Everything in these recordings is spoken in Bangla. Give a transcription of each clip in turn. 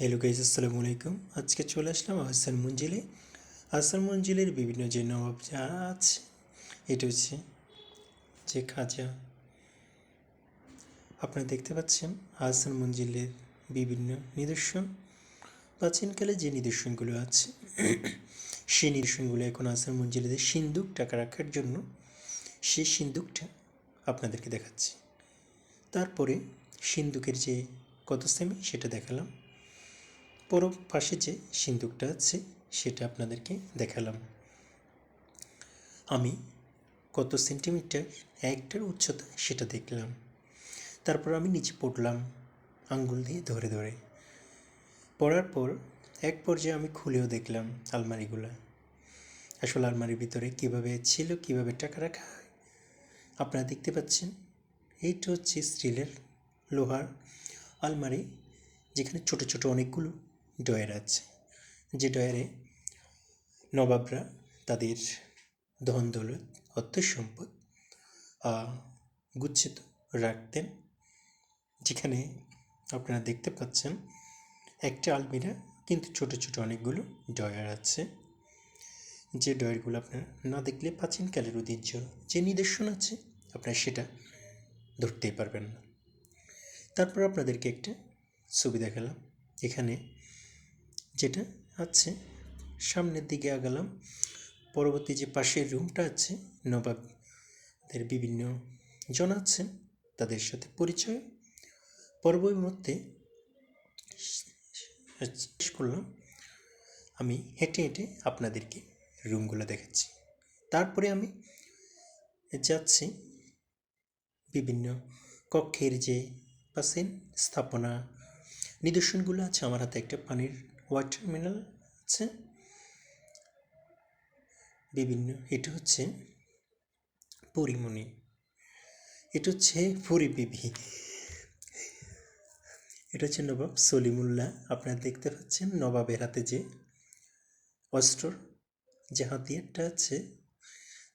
হ্যালো গাইজ আসসালামু আলাইকুম আজকে চলে আসলাম আহসান মঞ্জিলে। আহসান মঞ্জিলের বিভিন্ন যে নবাব যা আছে, এটা হচ্ছে যে খাজা। আপনারা দেখতে পাচ্ছেন আহসান মঞ্জিলের বিভিন্ন নিদর্শন। প্রাচীনকালে যে নিদর্শনগুলো আছে, সেই নিদর্শনগুলো এখন আহসান মঞ্জিলের সিন্দুক টাকা রাখার জন্য সেই সিন্দুকটা আপনাদেরকে দেখাচ্ছি। তারপরে সিন্দুকের যে কত সেমি, সেটা দেখালাম। পর পাশে যে সিন্দুকটা আছে, সেটা আপনাদেরকে দেখালাম। আমি কত সেন্টিমিটার একটার উচ্চতা সেটা দেখলাম। তারপর আমি নিচে পড়লাম, আঙ্গুল দিয়ে ধরে ধরে। পড়ার পর এক পর্যায়ে আমি খুলেও দেখলাম আলমারিগুলো। আসলে আলমারির ভিতরে কীভাবে ছিল, কীভাবে টাকা রাখা হয়, আপনারা দেখতে পাচ্ছেন? এইটা হচ্ছে স্টিলের লোহার আলমারি, যেখানে ছোট ছোট অনেকগুলো ডয়ার আছে। যে ডয়ারে নবাবরা তাদের ধন দৌলত, অর্থ সম্পদ গুচ্ছিত রাখতেন। যেখানে আপনারা দেখতে পাচ্ছেন একটা আলমিরা, কিন্তু ছোট ছোট অনেকগুলো ডয়ার আছে। যে ডয়ারগুলো আপনারা না দেখলে প্রাচীনকালের ঐতিহ্য যে নিদর্শন আছে, আপনারা সেটা ধরতেই পারবেন না। তারপর আপনাদেরকে একটা ছবি দেখালাম। এখানে যেটা আছে, সামনের দিকে আগালাম। পরবর্তী যে পাশের রুমটা আছে, নবাবদের বিভিন্ন জন আছেন, তাদের সাথে পরিচয়। পর্বের মধ্যে শেষ করলাম। আমি হেঁটে হেঁটে আপনাদেরকে রুমগুলো দেখাচ্ছি। তারপরে আমি যাচ্ছি বিভিন্ন কক্ষের যে পাশেন স্থাপনা, নিদর্শনগুলো আছে। আমার হাতে একটা পানির ওয়াটার মিনারেল আছে বিভিন্ন, এটা হচ্ছে পরিমণি। এটা হচ্ছে পুরী বিবি এটা হচ্ছে নবাব সলিমুল্লাহ। আপনারা দেখতে পাচ্ছেন নবাবের হাতে যে অস্ত্র যে হাতিয়ারটা আছে,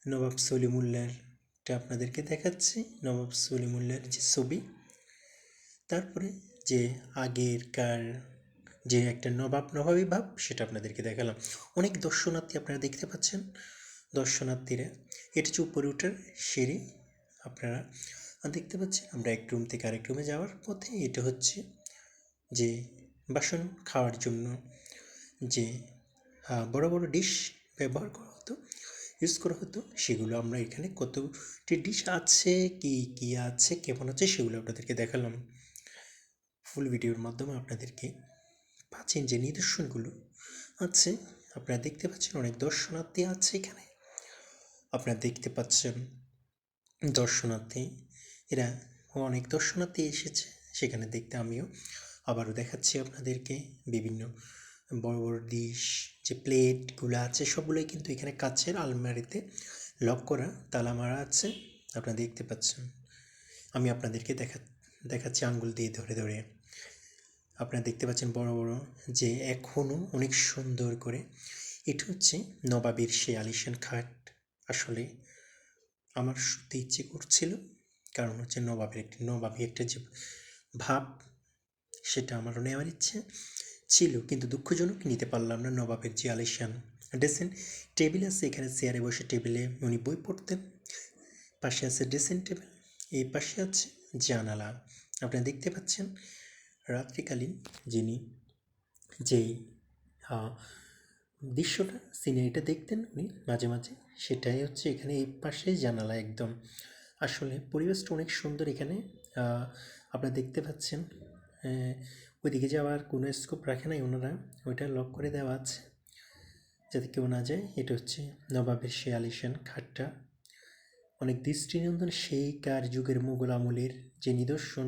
নবাব সলিমুল্লাহরটা আপনাদেরকে দেখাচ্ছি। নবাব সলিমুল্লাহর যে ছবি, তারপরে যে আগেরকার যে একটা নবাব নবাবী ভাব, সেটা আপনাদেরকে দেখালাম। অনেক দর্শনার্থী আপনারা দেখতে পাচ্ছেন। দর্শনার্থীরা, এটা হচ্ছে উপরে উঠার সিঁড়ি। আপনারা দেখতে পাচ্ছেন, আমরা এক রুম থেকে আরেক রুমে যাওয়ার পথে এটা হচ্ছে যে বাসন খাওয়ার জন্য যে বড় বড় ডিশ ব্যবহার করা হতো ইউজ করা হতো, সেগুলো আমরা এখানে কতটি ডিশ আছে, কি কি আছে, কেমন আছে, সেগুলো আপনাদেরকে দেখালাম। ফুল ভিডিওর মাধ্যমে আপনাদেরকে প্রাচীন যে নিদর্শনগুলো আছে, আপনারা দেখতে পাচ্ছেন অনেক দর্শনার্থী আছে এখানে। আপনারা দেখতে পাচ্ছেন দর্শনার্থী, এরা অনেক দর্শনার্থী এসেছে সেখানে দেখতে আমিও। আবারও দেখাচ্ছি আপনাদেরকে বিভিন্ন বড় বড় ডিশ, যে প্লেটগুলো আছে সবগুলোই কিন্তু এখানে কাচের আলমারিতে লক করা তালা মারা আছে, আপনারা দেখতে পাচ্ছেন। আমি আপনাদেরকে দেখা, দেখাচ্ছি আঙ্গুল দিয়ে ধরে ধরে। আপনারা দেখতে পাচ্ছেন বড় বড় যে এখনও অনেক সুন্দর করে এটা হচ্ছে নবাবের সেই আলিশান খাট। আসলে আমার শুতে ইচ্ছে করছিল, কারণ হচ্ছে নবাবের একটি, নবাবী একটা যে ভাব, সেটা আমারও নেওয়ার ইচ্ছে ছিল, কিন্তু দুঃখজনক নিতে পারলাম না নবাবের যে আলিশান ড্রেসিং টেবিল আছে, এখানে চেয়ারে বসে টেবিলে উনি বই পড়তেন, পাশে আছে ড্রেসিং টেবিল, এই পাশে আছে জানালা। আপনারা দেখতে পাচ্ছেন রাত্রিকালীন যিনি যেই দৃশ্যটা, সিনারিটা দেখতেন উনি মাঝে মাঝে, সেটাই হচ্ছে এখানে এই পাশে জানালা একদম। আসলে পরিবেশটা অনেক সুন্দর এখানে। আপনারা দেখতে পাচ্ছেন ওইদিকে যাওয়ার কোনো স্কোপ রাখে নাই ওনারা, ওইটা লক করে দেওয়া আছে। যাতে কেউ না যায়, এটা হচ্ছে নবাবের সে আলিশান খাটটা। অনেক দৃষ্টিনন্দন সেই কার যুগের মুঘল আমলের যে নিদর্শন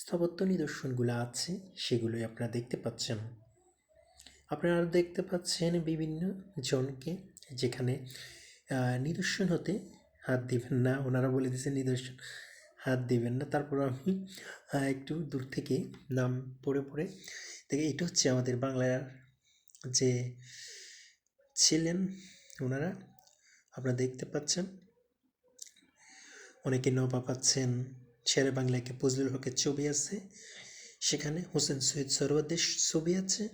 স্থাপত্য নিদর্শনগুলো আছে, সেগুলোই আপনারা দেখতে পাচ্ছেন। আপনারা দেখতে পাচ্ছেন বিভিন্ন জনকে যেখানে নিদর্শন হতে হাত দিবেন না, ওনারা বলে দিয়েছেন নিদর্শন, হাত দিবেন না। তারপর আমি একটু দূর থেকে নাম পড়ে পড়ে দেখে, এটা হচ্ছে আমাদের বাংলার যে ছিলেন ওনারা, আপনারা দেখতে পাচ্ছেন। অনেকে নবাব আছেন শেরে বাংলাকে ফজলুল হকের ছবি আছে। সেখানে হোসেন সৈয়দ সরওয়ারদের ছবি আছে।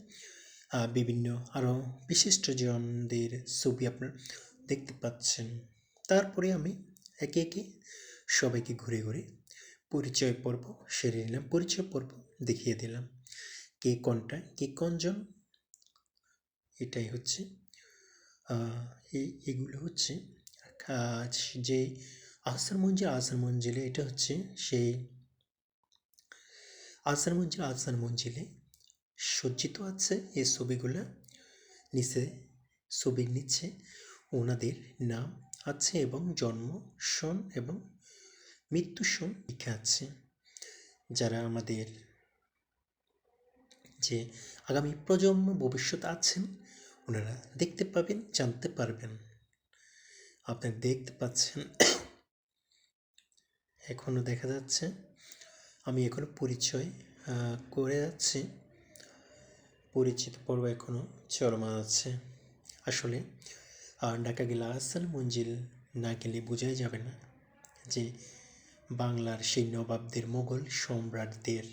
বিভিন্ন আরও বিশিষ্টজনদের ছবি আপনার দেখতে পাচ্ছেন। তারপরে আমি একে একে সবাইকে ঘুরে ঘুরে পরিচয় পর্ব সেরে নিলাম, পরিচয় পর্ব দেখিয়ে দিলাম। কে কোনটা, কে কোনজন, এটাই হচ্ছে এগুলো হচ্ছে কাজ যে আহসান মঞ্জিল আহসান মঞ্জিলে, এটা হচ্ছে সেই আসার মঞ্জিল আহসান মঞ্জিলে সজ্জিত আছে এই ছবিগুলো। নিচে, ছবির নিচে ওনাদের নাম আছে এবং জন্ম, সন এবং মৃত্যু সন লেখা আছে। যারা আমাদের যে আগামী প্রজন্ম ভবিষ্যৎ আছেন, ওনারা দেখতে পাবেন, জানতে পারবেন। আপনারা দেখতে পাচ্ছেন এখনও দেখা যাচ্ছে। আমি এখনও পরিচয় করে যাচ্ছি। পরিচিত পর্ব এখনও চলমান আছে। আসলে ঢাকা গেলে আহসান মঞ্জিল না গেলে বোঝাই যাবে না যে বাংলার সেই নবাবদের মোগল সম্রাটদের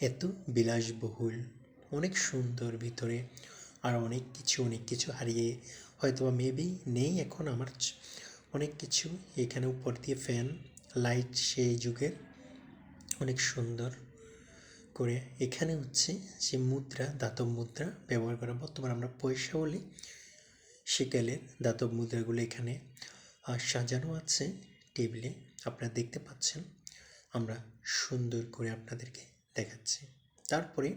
এত বিলাসবহুল, অনেক সুন্দর ভিতরে আর অনেক কিছু অনেক কিছু হারিয়ে হয়তো বা মেবি নেই এখন আমার অনেক কিছু এখানে উপর দিয়ে ফ্যান লাইট সেই যুগের অনেক সুন্দর করে এখানে হচ্ছে যে মুদ্রা, দাতব মুদ্রা ব্যবহার করা। বর্তমানে আমরা পয়সা বলি সেকালের দাতব মুদ্রাগুলো এখানে সাজানো আছে টেবিলে। আপনারা দেখতে পাচ্ছেন, আমরা সুন্দর করে আপনাদেরকে দেখাচ্ছি। তারপরে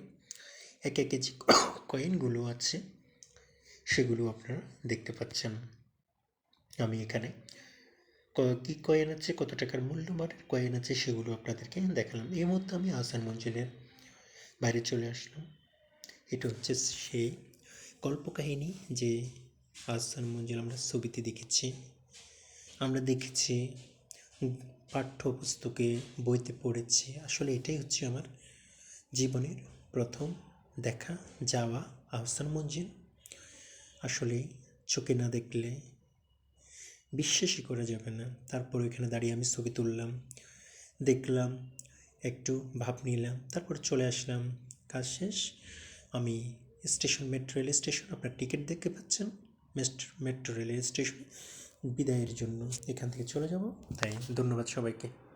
একে একে যে কয়েনগুলো আছে, সেগুলো আপনারা দেখতে পাচ্ছেন। আমি এখানে ক- কয়েন আছে, কত টাকার মূল্যমানের কয়েন আছে সেগুলো আপনাদেরকে দেখালাম। এই মুহূর্তে আমি আহসান মঞ্জিলের বাইরে চলে আসলাম। এটা হচ্ছে সেই কল্পকাহিনী যে আহসান মঞ্জিল আমরা ছবিতে দেখেছি। আমরা দেখেছি, পাঠ্যপুস্তকে, বইতে পড়েছি। আসলে এটাই হচ্ছে আমার জীবনের প্রথম দেখা, যাওয়া আহসান মঞ্জিল। আসলে চোখে না দেখলে বিশ্বাসই করা যাবে না। তারপর ওইখানে দাঁড়িয়ে আমি ছবি তুললাম, দেখলাম, একটু ভাব নিলাম, তারপর চলে আসলাম। কাজ শেষ। আমি স্টেশন, মেট্রো রেল স্টেশন, আপনার টিকিট দেখতে পাচ্ছেন? Metro rail station. বিদায়ের জন্য এখান থেকে চলে যাব। তাই ধন্যবাদ সবাইকে।